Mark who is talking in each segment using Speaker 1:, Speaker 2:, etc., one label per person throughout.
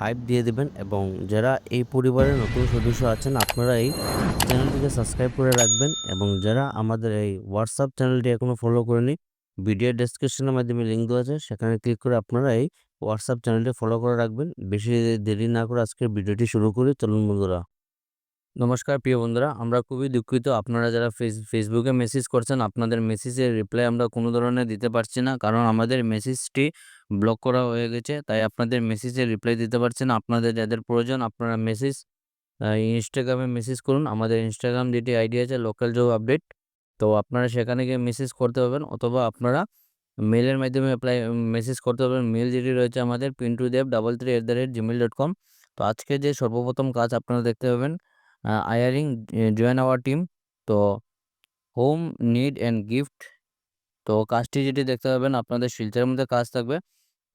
Speaker 1: Hype দিয়ে দেবেন এবং যারা এই পরিবারের নতুন সদস্য আছেন, আপনারা এই চ্যানেলটিকে সাবস্ক্রাইব করে রাখবেন এবং যারা আমাদের এই হোয়াটসঅ্যাপ চ্যানেলটি এখনও ফলো করেনি ভিডিও ডেসক্রিপশনের মাধ্যমে লিঙ্ক দেওয়া আছে, সেখানে ক্লিক করে আপনারা এই হোয়াটসঅ্যাপ চ্যানেলটি ফলো করে রাখবেন। বেশি দেরি না করে আজকের ভিডিওটি শুরু করি। চলুন বন্ধুরা। নমস্কার প্রিয় বন্ধুরা, আমরা খুবই দুঃখিত। আপনারা যারা ফেস ফেসবুকে মেসেজ করছেন, আপনাদের মেসেজের রিপ্লাই আমরা কোনো ধরনের দিতে পারছি না। কারণ আমাদের মেসেজটি ব্লক করা হয়ে গেছে, তাই আপনাদের মেসেজের রিপ্লাই দিতে পারছি না। আপনাদের যাদের প্রয়োজন, আপনারা মেসেজ ইনস্টাগ্রামে মেসেজ করুন। আমাদের ইনস্টাগ্রাম যেটি আইডি আছে লোকাল জব আপডেট তো আপনারা সেখানে গিয়ে মেসেজ করতে পারবেন, অথবা আপনারা মেলের মাধ্যমে অ্যাপ্লাই মেসেজ করতে পারবেন। মেল যেটি রয়েছে আমাদের Pintu Dev double three at the rate Gmail dot com তো আজকে যে সর্বপ্রথম কাজ আপনারা দেখতে পাবেন আয়ারিং জয়েন আওয়ার টিম তো হোম নিড অ্যান্ড গিফট তো কাজটি যেটি দেখতে পাবেন আপনাদের শিলচরের মধ্যে কাজ থাকবে।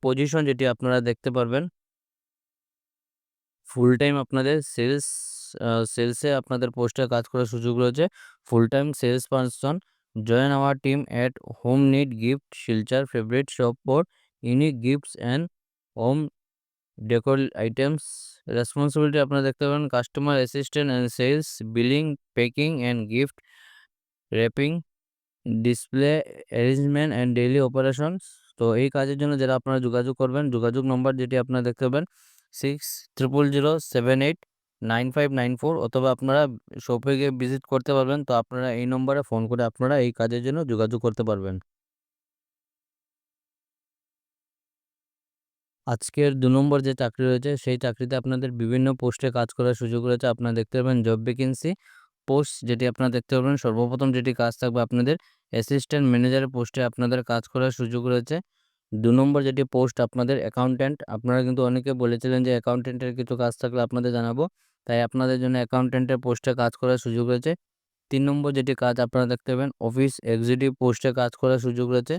Speaker 1: পজিশন যেটি আপনারা দেখতে পারবেন ফুল টাইম আপনাদের সেলস সেলসে আপনাদের পোস্টে কাজ করার সুযোগ রয়েছে। Full time sales person join our team at home need gift Silchar favourite shop for unique gifts and home decor items, responsibility আপনারা দেখতে পাবেন, customer assistant and sales, billing, packing and gift, wrapping, display, arrangement and daily operations. তো এই কাজের জন্য যারা আপনারা যোগাযোগ করবেন, যোগাযোগ নম্বর যেটি আপনারা দেখতে পাবেন, six triple zero seven eight nine five nine four অথবা আপনারা শপে গিয়ে ভিজিট করতে পারবেন। তো আপনারা এই নম্বরে ফোন করে আপনারা এই কাজের জন্য যোগাযোগ করতে পারবেন। আজকের দু নম্বর যে চাকরি রয়েছে, সেই চাকরিতে আপনাদের বিভিন্ন পোস্টে কাজ করার সুযোগ রয়েছে। আপনারা দেখতে পাবেন জব ভ্যাকেন্সি পোস্ট যেটি আপনারা দেখতে পাবেন সর্বপ্রথম যেটি কাজ থাকবে আপনাদের অ্যাসিস্ট্যান্ট ম্যানেজারের পোস্টে আপনাদের কাজ করার সুযোগ রয়েছে। দু নম্বর যেটি পোস্ট আপনাদের অ্যাকাউন্ট্যান্ট আপনারা কিন্তু অনেকে বলেছিলেন যে অ্যাকাউন্ট্যান্টের কিছু কাজ থাকলে আপনাদের জানাব। তাই আপনাদের জন্য অ্যাকাউন্ট্যান্টের পোস্টে কাজ করার সুযোগ রয়েছে। তিন নম্বর যেটি কাজ আপনারা দেখতে পাবেন অফিস এক্সিকিউটিভ পোস্টে কাজ করার সুযোগ রয়েছে।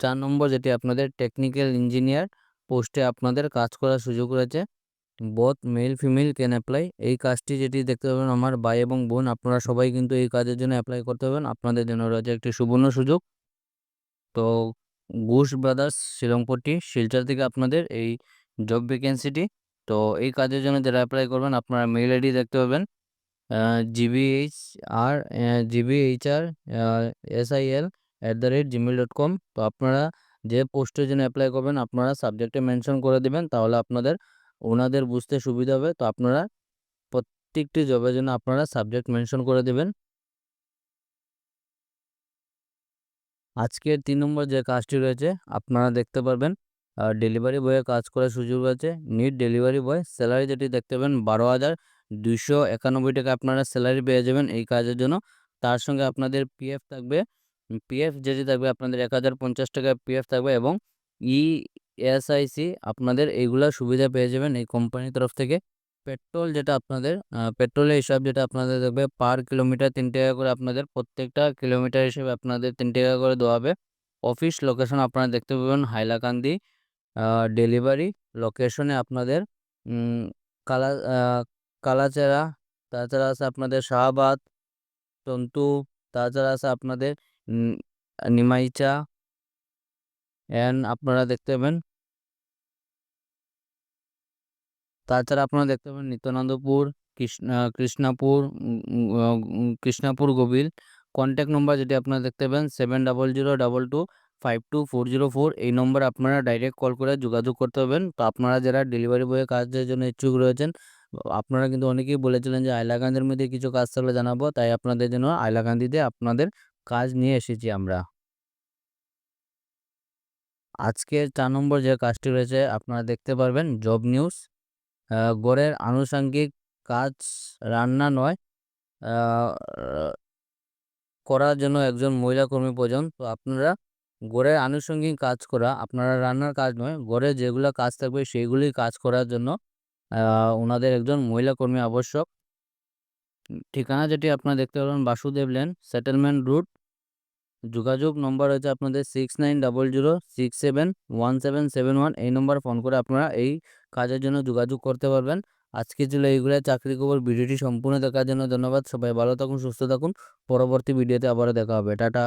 Speaker 1: চার নম্বর যেটি আপনাদের টেকনিক্যাল ইঞ্জিনিয়ার পোস্টে আপনাদের কাজ করার সুযোগ রয়েছে। Both male female can apply এই কাজটি যেটি দেখতে পাবেন আমার ভাই এবং বোন, আপনারা সবাই কিন্তু এই কাজের জন্য অ্যাপ্লাই করতে পারবেন। আপনাদের জন্য রয়েছে একটি সুবর্ণ সুযোগ। তো ঘোষ ব্রাদার্স শিলংপট্টি শিলচর থেকে আপনাদের এই জব ভ্যাকেন্সিটি তো এই কাজের জন্য যারা অ্যাপ্লাই করবেন, আপনারা মেল আইডি দেখতে পাবেন। GBH R GBHR SIL at the rate Gmail dot com তো আপনারা যে পোস্টের জন্য অ্যাপ্লাই করবেন, আপনারা সাবজেক্টে মেনশন করে দেবেন, তাহলে আপনাদের ওনাদের বুঝতে সুবিধা হবে। তো আপনারা প্রত্যেকটি জবের জন্য আপনারা সাবজেক্ট মেনশন করে দেবেন। আজকের তিন নম্বর যে কাজটি রয়েছে, আপনারা দেখতে পারবেন ডেলিভারি বয়ে কাজ করার সুযোগ রয়েছে। নিট ডেলিভারি বয় স্যালারি যেটি দেখতে পাবেন, বারো হাজার দুইশো একানব্বই টাকা আপনারা স্যালারি পেয়ে যাবেন এই কাজের জন্য। তার সঙ্গে আপনাদের পিএফ থাকবে পিএফ যেটি থাকবে আপনাদের এক হাজার পঞ্চাশ টাকা পিএফ থাকবে এবং ইএসআইসি আপনাদের এইগুলা সুবিধা পেয়ে যাবেন এই কোম্পানির তরফ থেকে। পেট্রোল যেটা আপনাদের পেট্রোলের হিসাব যেটা আপনাদের দেখবে পার কিলোমিটার তিন টাকা করে আপনাদের, প্রত্যেকটা কিলোমিটার হিসেবে আপনাদের তিন টাকা করে দেওয়া হবে। অফিস লোকেশন আপনারা দেখতে পাবেন হাইলাকান্দি ডেলিভারি লোকেশনে আপনাদের কালা কালাচেরা, তাছাড়া আছে আপনাদের শাহবাদ, তন্তু, তাছাড়া আছে আপনাদের নিমাইচা অ্যান্ড আপনারা দেখতে পাবেন। তাছাড়া আপনারা দেখতে পাবেন নিত্যানন্দপুর, কৃষ্ণা কৃষ্ণাপুর কৃষ্ণাপুর গভীর। কন্ট্যাক্ট নম্বর যেটি আপনারা দেখতে পাবেন seven double zero double two five two four zero four এই নম্বরে আপনারা ডাইরেক্ট কল করে যোগাযোগ করতে পারবেন। তো আপনারা যারা ডেলিভারি বয়ের কাজের জন্য ইচ্ছুক রয়েছেন, আপনারা কিন্তু অনেকেই বলেছিলেন যে আইলাকান্দির মধ্যে কিছু কাজ থাকলে জানাব, তাই আপনাদের জন্য আইলাকান্দিতে আপনাদের কাজ নিয়ে এসেছি আমরা। আজকের চার নম্বর যে কাজটি রয়েছে, আপনারা দেখতে পারবেন জব নিউজ। গড়ের আনুষঙ্গিক কাজ রান্না নয় করার জন্য একজন মহিলা কর্মী প্রয়োজন। তো আপনারা গড়ের আনুষঙ্গিক কাজ করা, আপনারা রান্নার কাজ নয়, গড়ে যেগুলো কাজ থাকবে সেইগুলি কাজ করার জন্য ওনাদের একজন মহিলা কর্মী আবশ্যক। ঠিকানা যেটি আপনারা দেখতে পাবেন বাসুদেব লেন সেটেলমেন্ট রুট যোগাযোগ নম্বর হচ্ছে আপনাদের six nine double zero six seven one seven seven one এই নম্বরে ফোন করে আপনারা এই কাজের জন্য যোগাযোগ করতে পারবেন। আজকে ছিল এইগুলো চাকরি খবর, ভিডিওটি সম্পূর্ণ দেখার জন্য ধন্যবাদ, সবাই ভালো থাকুন, সুস্থ থাকুন, পরবর্তী ভিডিওতে আবারও দেখা হবে, টাটা।